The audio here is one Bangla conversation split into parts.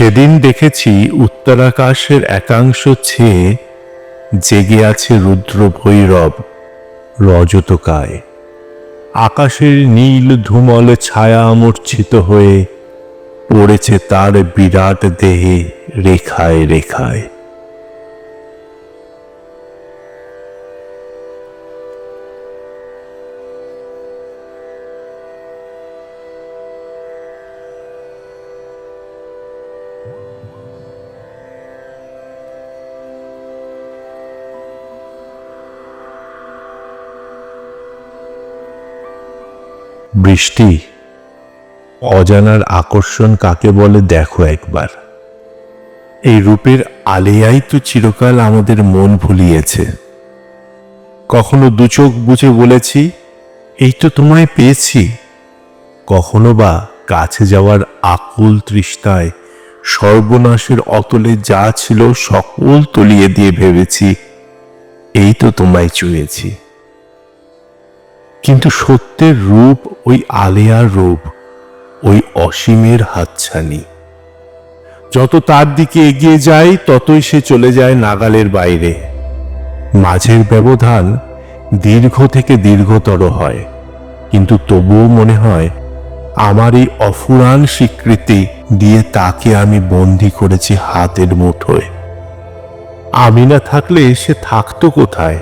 সেদিন দেখেছি উত্তরাকাশের একাংশ ছেয়ে জেগে আছে রুদ্র ভৈরব রজতকায়। আকাশের নীল ধুমল ছায়া মূর্ছিত হয়ে পড়েছে তার বিরাট দেহে রেখায় রেখায়। বৃষ্টি, অজানার আকর্ষণ কাকে বলে দেখো একবার। এই রূপের আলেয়াই তো চিরকাল আমাদের মন ভুলিয়েছে। কখনো দু চোখ বুঝে বলেছি, এই তো তোমায় পেয়েছি। কখনো বা কাছে যাওয়ার আকুল তৃষ্ণায় সর্বনাশের অতলে যা ছিল সকল তলিয়ে দিয়ে ভেবেছি, এই তো তোমায় চুয়েছি। কিন্তু সত্যের রূপ ওই আলেয়ার রূপ, ওই অসীমের হাতছানি। যত তার দিকে এগিয়ে যায় ততই সে চলে যায় নাগালের বাইরে। মাঝের ব্যবধান দীর্ঘ থেকে দীর্ঘতর হয়, কিন্তু তবুও মনে হয়, আমার এই অফুরান স্বীকৃতি দিয়ে তাকে আমি বন্দি করেছি হাতের মুঠোয়। আমি না থাকলে সে থাকতো কোথায়?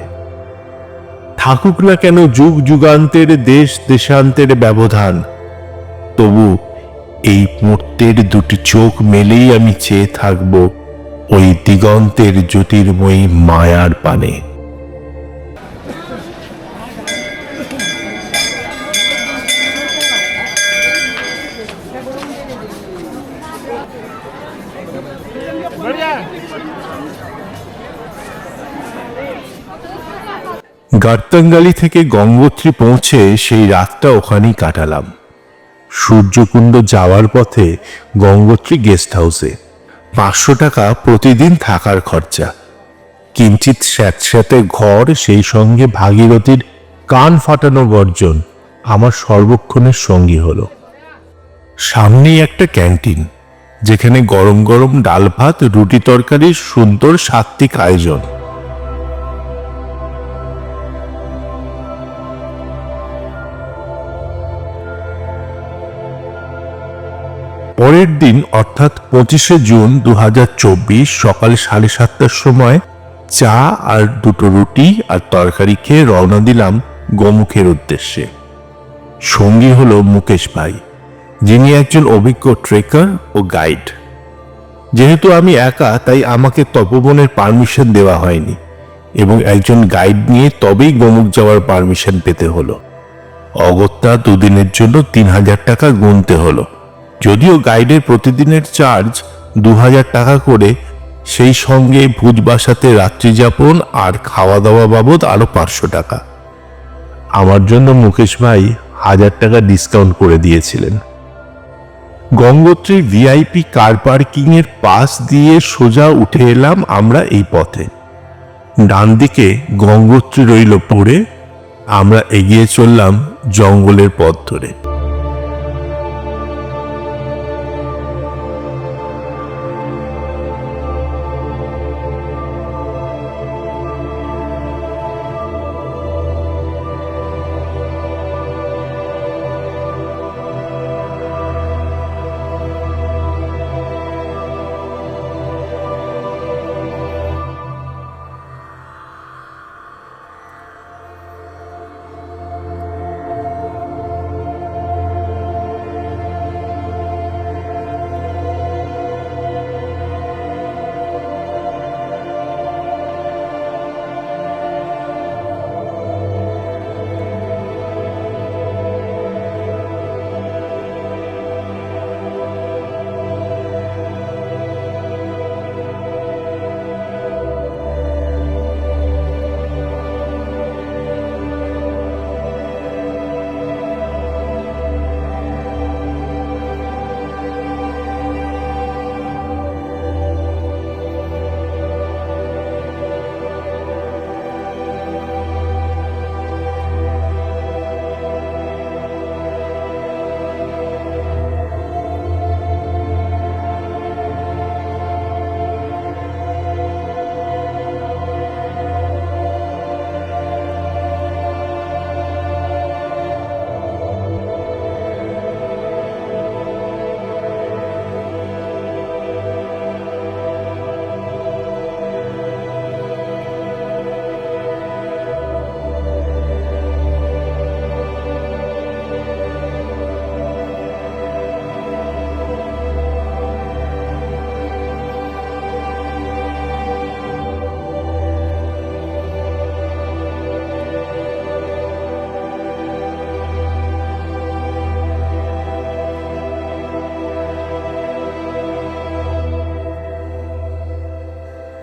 থাকুক না কেন যুগ যুগান্তের দেশ দেশান্তের ব্যবধান। তবু এই মূর্তের দুটি চোখ মেলেই আমি চেয়ে থাকব ওই দিগন্তের জ্যোতির্ময়ী মায়ার পানে। গার্তাঙ্গালি থেকে গঙ্গোত্রী পৌঁছে সেই রাতটা ওখানেই কাটালাম। সূর্যকুণ্ড যাওয়ার পথে গঙ্গোত্রী গেস্ট হাউসে। পাঁচশো টাকা প্রতিদিন থাকার খরচা। কিঞ্চিত স্যাঁতস্যাঁতে ঘর, সেই সঙ্গে ভাগীরথীর কান ফাটানো গর্জন আমার সর্বক্ষণের সঙ্গী হলো। সামনেই একটা ক্যান্টিন, যেখানে গরম গরম ডাল ভাত, রুটি তরকারির সুন্দর সাত্বিক আয়োজন। পরের দিন, অর্থাৎ পঁচিশে জুন দু হাজার চব্বিশ সকাল সাড়ে সাতটার সময়, চা আর দুটো রুটি আর তরকারি খেয়ে রওনা দিলাম গোমুখের উদ্দেশ্যে। সঙ্গী হলো মুকেশ ভাই, যিনি একজন অভিজ্ঞ ট্রেকার ও গাইড। যেহেতু আমি একা, তাই আমাকে তপবনের পারমিশন দেওয়া হয়নি এবং একজন গাইড নিয়ে তবেই গোমুখ যাওয়ার পারমিশন পেতে হলো। অগত্যা দুদিনের জন্য তিন হাজার টাকা গুনতে হলো। যদিও গাইডের প্রতিদিনের চার্জ দু হাজার টাকা করে, সেই সঙ্গে ভুজ বাসাতে রাত্রিযাপন আর খাওয়া দাওয়া বাবদ আরও পাঁচশো টাকা। আমার জন্য মুকেশ ভাই হাজার টাকা ডিসকাউন্ট করে দিয়েছিলেন। গঙ্গোত্রী ভিআইপি কার পার্কিং এর পাশ দিয়ে সোজা উঠে এলাম আমরা এই পথে। ডান দিকে গঙ্গোত্রী রইল পড়ে, আমরা এগিয়ে চললাম জঙ্গলের পথ ধরে।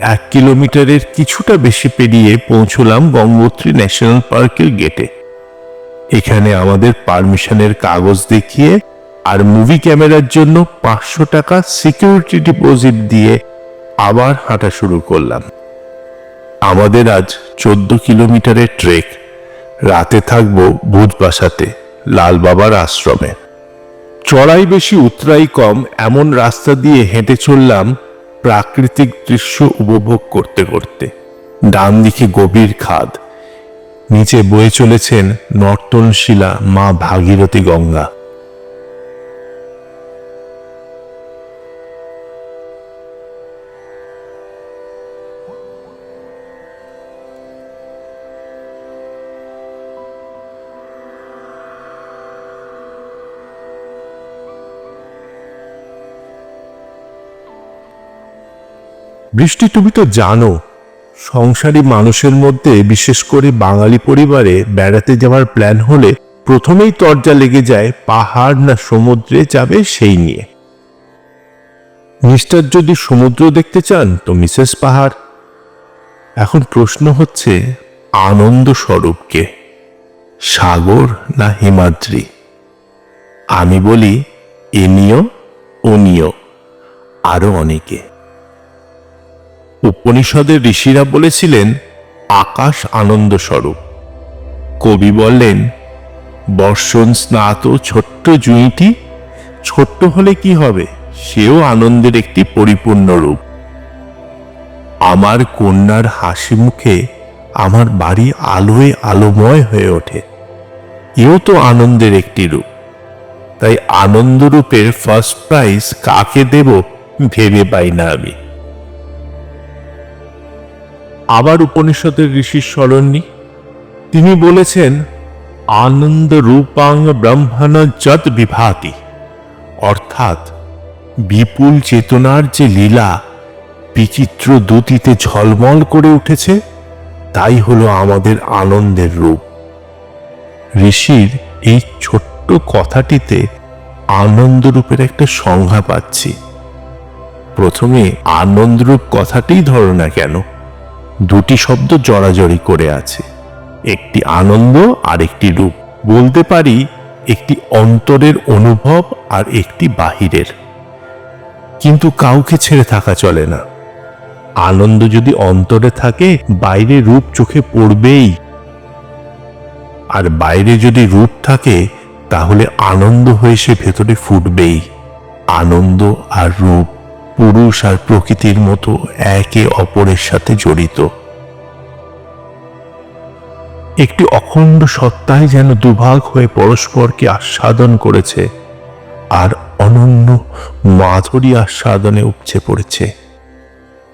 এক কিলোমিটারের কিছুটা বেশি পেরিয়ে পৌঁছলাম গঙ্গোত্রী ন্যাশনাল পার্কের গেটে। এখানে আমাদের পারমিশনের কাগজ দেখিয়ে আর মুভি ক্যামেরার জন্য পাঁচশো টাকা সিকিউরিটি ডিপোজিট দিয়ে আবার হাঁটা শুরু করলাম। আমাদের আজ চোদ্দ কিলোমিটারের ট্রেক। রাতে থাকব বুধবাসাতে লাল বাবার আশ্রমে। চড়াই বেশি উতরাই কম, এমন রাস্তা দিয়ে হেঁটে চললাম প্রাকৃতিক দৃশ্য উপভোগ করতে করতে। ডান দিকে গভীর খাদ, নিচে বয়ে চলেছেন নর্তনশিলা মা ভাগীরথী গঙ্গা। বৃষ্টি তুমি তো জানো, সংসারী মানুষের মধ্যে, বিশেষ করে বাঙালি পরিবারে, বেড়াতে যাওয়ার প্ল্যান হলে প্রথমেই তরজা লেগে যায়, পাহাড় না সমুদ্রে যাবে সেই নিয়ে। মিস্টার যদি সমুদ্র দেখতে চান তো মিসেস পাহাড়। এখন প্রশ্ন হচ্ছে, আনন্দ স্বরূপকে, সাগর না হিমাদ্রি? আমি বলি এনিও ওনিও আরও অনেকে। উপনিষদের ঋষিরা বলেছিলেন, আকাশ আনন্দ স্বরূপ কবি বললেন, বর্ষণ স্নাত ছোট্ট জুঁইটি, ছোট্ট হলে কি হবে? সেও আনন্দের একটি পরিপূর্ণ রূপ। আমার কন্যার হাসি মুখে আমার বাড়ি আলোয় আলোময় হয়ে ওঠে। এও তো আনন্দের একটি রূপ। তাই আনন্দরূপের ফার্স্ট প্রাইজ কাকে দেব ভেবে পাই না আমি। আবার উপনিষদের ঋষির স্মরণ তিনি বলেছেন, আনন্দ রূপাং ব্রহ্মণ যত বিভাতি। অর্থাৎ বিপুল চেতনার যে লীলা বিচিত্র দুতিতে ঝলমল করে উঠেছে, তাই হলো আমাদের আনন্দের রূপ। ঋষির এই ছোট্ট কথাটিতে আনন্দরূপের একটা সংজ্ঞা পাচ্ছি। প্রথমে আনন্দরূপ কথাটিই ধরো না কেন। দুটি শব্দ জড়াজড়ি করে আছে। একটি আনন্দ আর একটি রূপ। বলতে পারি, একটি অন্তরের অনুভব আর একটি বাহিরের। কিন্তু কাউকে ছেড়ে থাকা চলে না। আনন্দ যদি অন্তরে থাকে, বাইরে রূপ চোখে পড়বেই। আর বাইরে যদি রূপ থাকে, তাহলে আনন্দ হয়ে সে ভেতরে ফুটবেই। আনন্দ আর রূপ। পুরুষ আর প্রকৃতির মতো একে অপরের সাথে জড়িত। একটি অখণ্ড সত্তায় যেন দুভাগ হয়ে পরস্পরকে আস্বাদন করেছে, আর অনন্য মাধুরী আস্বাদনে উপচে পড়েছে।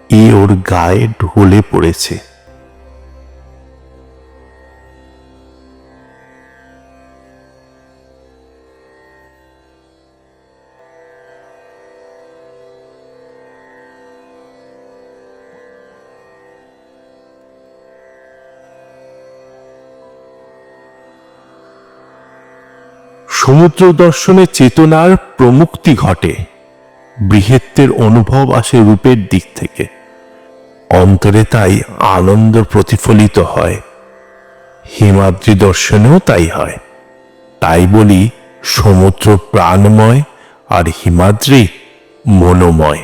এ ওর গায়ে ঢলে পড়েছে। সমুদ্র দর্শনে চেতনার প্রমুক্তি ঘটে। বৃহত্বের অনুভব আসে রূপের দিক থেকে। অন্তরে তাই আনন্দ প্রতিফলিত হয়। হিমাদ্রি দর্শনেও তাই হয়। তাই বলি সমুদ্র প্রাণময় আর হিমাদ্রি মনোময়।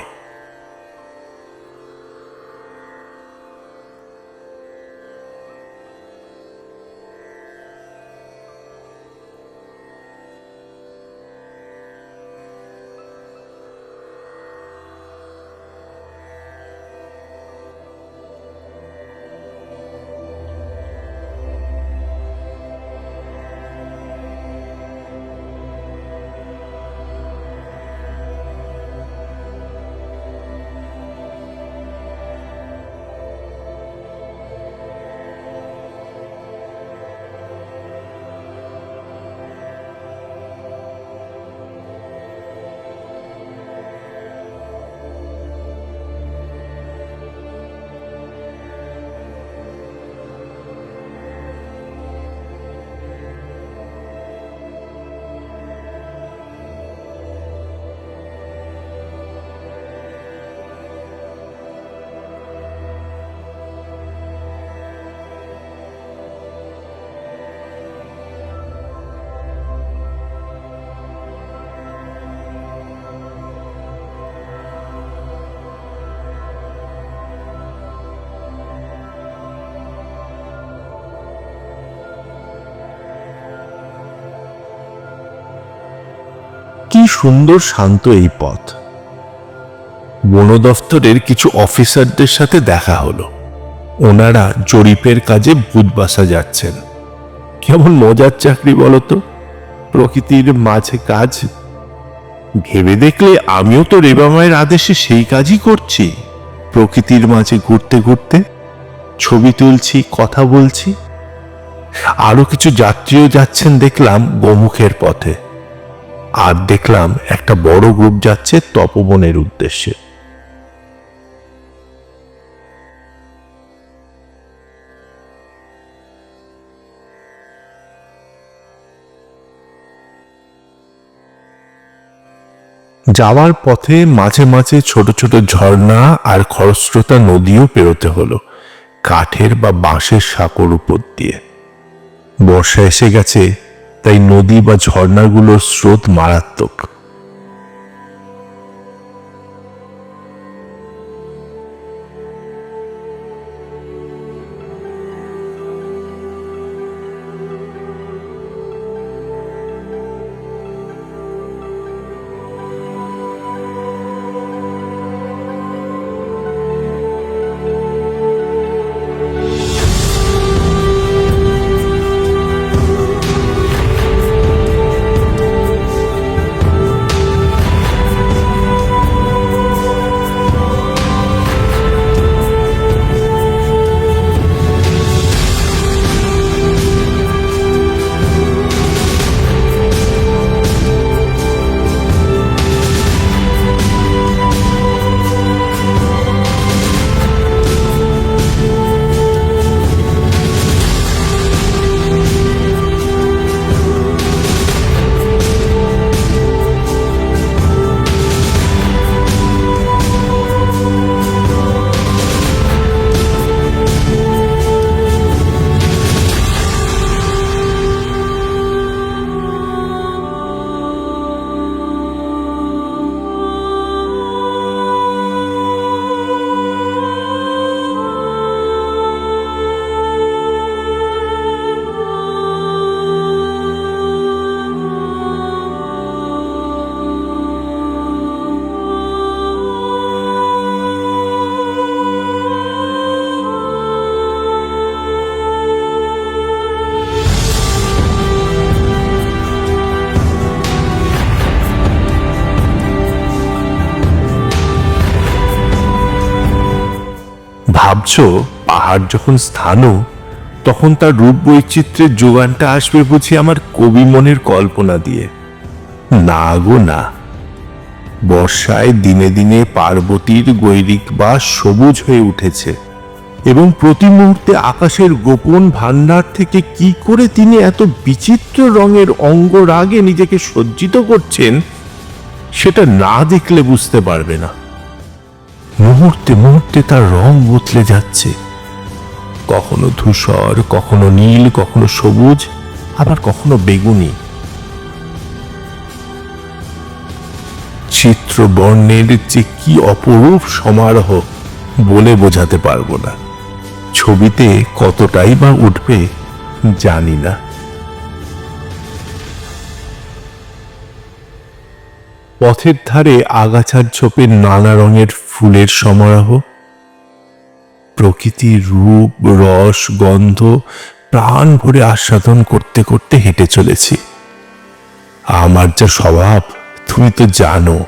সুন্দর শান্ত এই পথ। বন দফতরের কিছু অফিসারদের সাথে দেখা হলো। ওনারা জরিপের কাজে বুধবাসা যাচ্ছেন। কেমন মজার চাকরি বলতো? প্রকৃতির মাঝে কাজ। ভেবে দেখলে আমিও তো রেবা মায়ের আদেশে সেই কাজই করছি। প্রকৃতির মাঝে ঘুরতে ঘুরতে ছবি তুলছি, কথা বলছি। আরও কিছু যাত্রীও যাচ্ছেন দেখলাম গোমুখের পথে। আর দেখলাম একটা বড় গ্রুপ যাচ্ছে তপবনের উদ্দেশ্যে। যাওয়ার পথে মাঝে মাঝে ছোট ছোট ঝর্ণা আর খরস্রোতা নদীও পেরোতে হলো, কাঠের বা বাঁশের সাঁকোর উপর দিয়ে। বর্ষা এসে গেছে তাই নদী বা ঝর্ণাগুলোর স্রোত মারাত্মক। ভাবছ, পাহাড় যখন স্থানও তখন তার রূপ বৈচিত্র্যের যোগানটা আসবে বুঝি আমার কবি মনের কল্পনা দিয়ে। না গো, না। বর্ষায় দিনে দিনে পার্বতীর গৈরিক বাস সবুজ হয়ে উঠেছে এবং প্রতি মুহূর্তে আকাশের গোপন ভান্ডার থেকে কি করে তিনি এত বিচিত্র রঙের অঙ্গরাগে নিজেকে সজ্জিত করছেন, সেটা না দেখলে বুঝতে পারবে না। মুহূর্তে মুহূর্তে তার রং বদলে যাচ্ছে। কখনো ধূসর, কখনো নীল, কখনো সবুজ, আবার কখনো বেগুনি। চিত্র বর্ণের যে কি অপরূপ সমারোহ বলে বোঝাতে পারব না। ছবিতে কতটাই বা উঠবে জানি না। পথের ধারে আগাছার ছোপে নানা রঙের ফুলের সমারোহ প্রকৃতির রূপ, রস, গন্ধ, প্রাণ ভরে আস্বাদন করতে করতে হেঁটে চলেছি। আমার যা স্বভাব, তুমি তো জানো।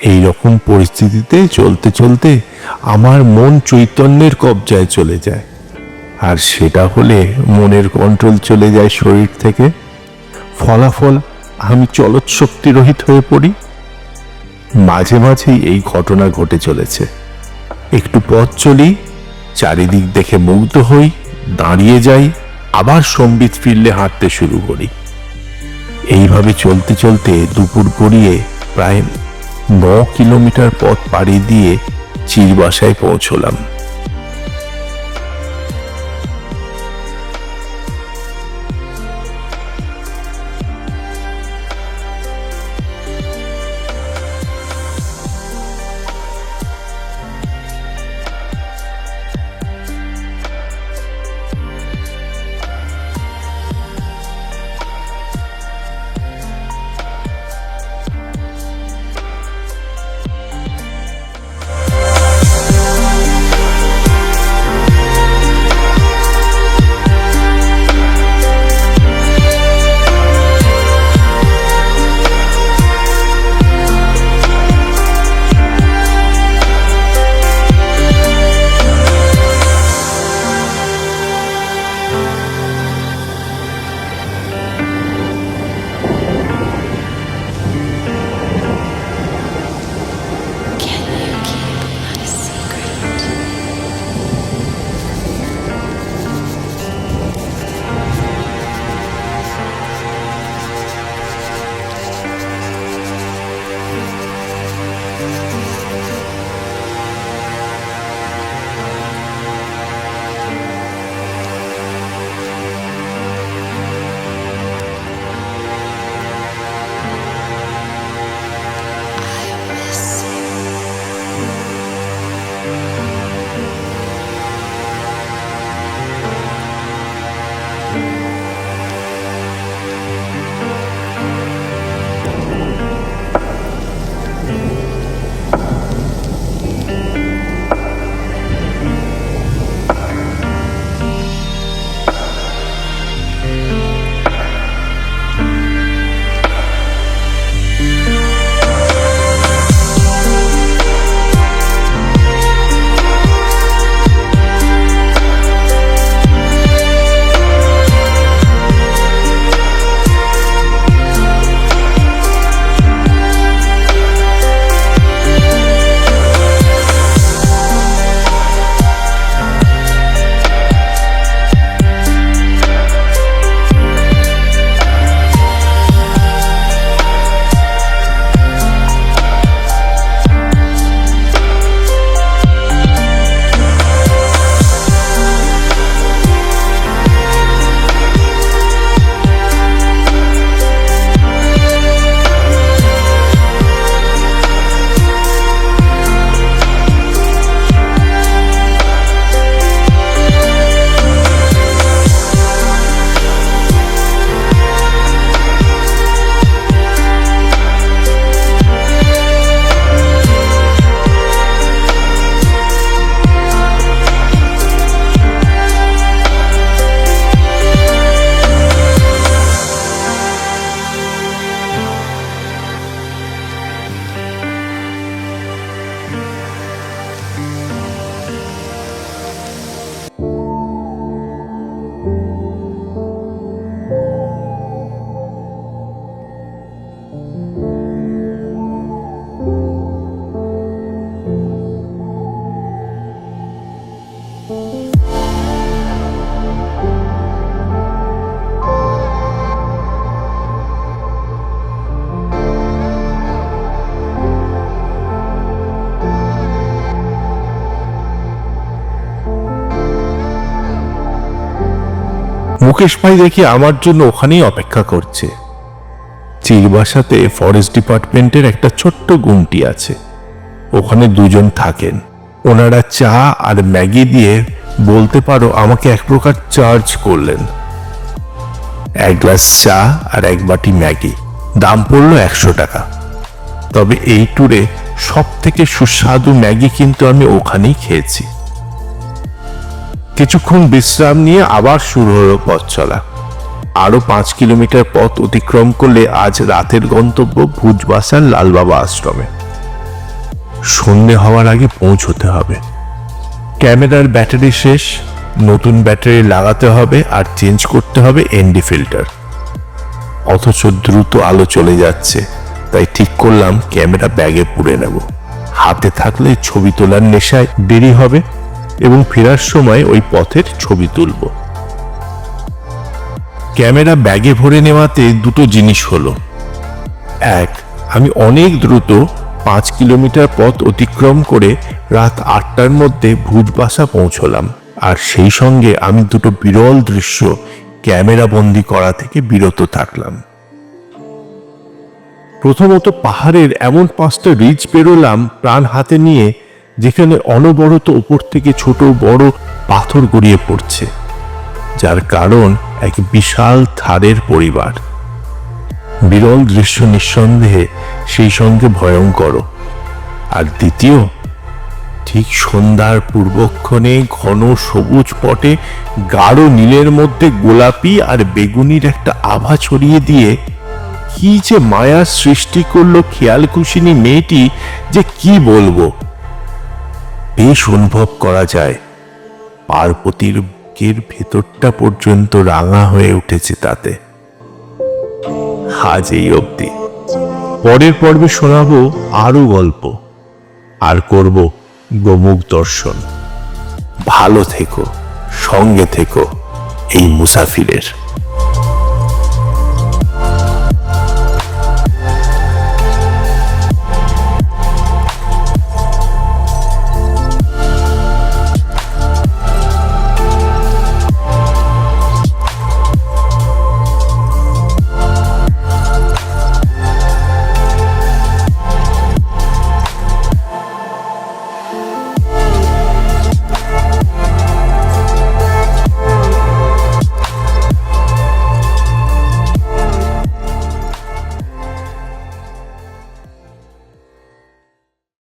এই রকম পরিস্থিতিতে চলতে চলতে আমার মন চৈতন্যের কবজায় চলে যায়। আর সেটা হলে মনের কন্ট্রোল চলে যায় শরীর থেকে। ফলাফল আমি চলৎ শক্তিরহিত হয়ে পড়ি। মাঝে মাঝেই এই ঘটনা ঘটে চলেছে। একটু পথ চলি, চারিদিক দেখে মুগ্ধ হই, দাঁড়িয়ে যাই, আবার সম্বিত ফিরলে হাঁটতে শুরু করি। এইভাবে চলতে চলতে দুপুর গড়িয়ে প্রায় ন কিলোমিটার পথ পাড়ি দিয়ে চিরবাসায় পৌঁছলাম। মুকেশ ভাই দেখি আমার জন্য ওখানেই অপেক্ষা করছে। চিরবাসাতে ফরেস্ট ডিপার্টমেন্টের একটা ছোট্ট গুমটি আছে। ওখানে দুজন থাকেন। ওনারা চা আর ম্যাগি দিয়ে বলতে পারো আমাকে এক প্রকার চার্জ করলেন। এক গ্লাস চা আর এক বাটি ম্যাগি। দাম পড়ল একশো টাকা। তবে এই ট্যুরে সব থেকে সুস্বাদু ম্যাগি কিন্তু আমি ওখানেই খেয়েছি। কিছুক্ষণ বিশ্রাম নিয়ে আবার শুরু হলো পথ চলা। আরও পাঁচ কিলোমিটার পথ অতিক্রম করলে আজ রাতের গন্তব্য ভুজবাসার লালবাবা আশ্রমে। সন্ধে হওয়ার আগে পৌঁছতে হবে। ক্যামেরার ব্যাটারি শেষ, নতুন ব্যাটারি লাগাতে হবে আর চেঞ্জ করতে হবে এনডি ফিল্টার। অথচ দ্রুত আলো চলে যাচ্ছে, তাই ঠিক করলাম ক্যামেরা ব্যাগে পুরে নেব। হাতে থাকলে ছবি তোলার নেশায় দেরি হবে। এবং ফেরার সময় ওই পথের ছবি তুলব। ক্যামেরা ব্যাগে ভরে নেওয়াতে দুটো জিনিস হলো। এক, আমি অনেক দ্রুত পাঁচ কিলোমিটার পথ অতিক্রম করে রাত আটটার মধ্যে ভুজবাসা পৌঁছলাম। আর সেই সঙ্গে আমি দুটো বিরল দৃশ্য ক্যামেরা বন্দি করা থেকে বিরত থাকলাম। প্রথমত পাহাড়ের এমন পাঁচটা রিচ পেরোলাম প্রাণ হাতে নিয়ে যেখানে অনবরত উপর থেকে ছোট বড় পাথর গড়িয়ে পড়ছে, যার কারণ এক বিশাল থারের পরিবার। বিরল দৃশ্য নিঃসন্দেহে সেই সঙ্গে ভয়ঙ্কর আর দ্বিতীয়, ঠিক সন্ধ্যার পূর্বক্ষণে ঘন সবুজ পটে গাঢ় নীলের মধ্যে গোলাপি আর বেগুনির একটা আভা ছড়িয়ে দিয়ে কি যে মায়ার সৃষ্টি করল খেয়াল মেয়েটি যে কি বলব। বেশ অনুভব করা যায়। পার্বতীর বুকের ভেতরটা পর্যন্ত রাঙা হয়ে উঠেছে তাতে। আজ এই অবধি। পরের পর্বে শোনাবো আরও গল্প। আর করব গোমুখ দর্শন। ভালো থেকো, সঙ্গে থেকো এই মুসাফিরের।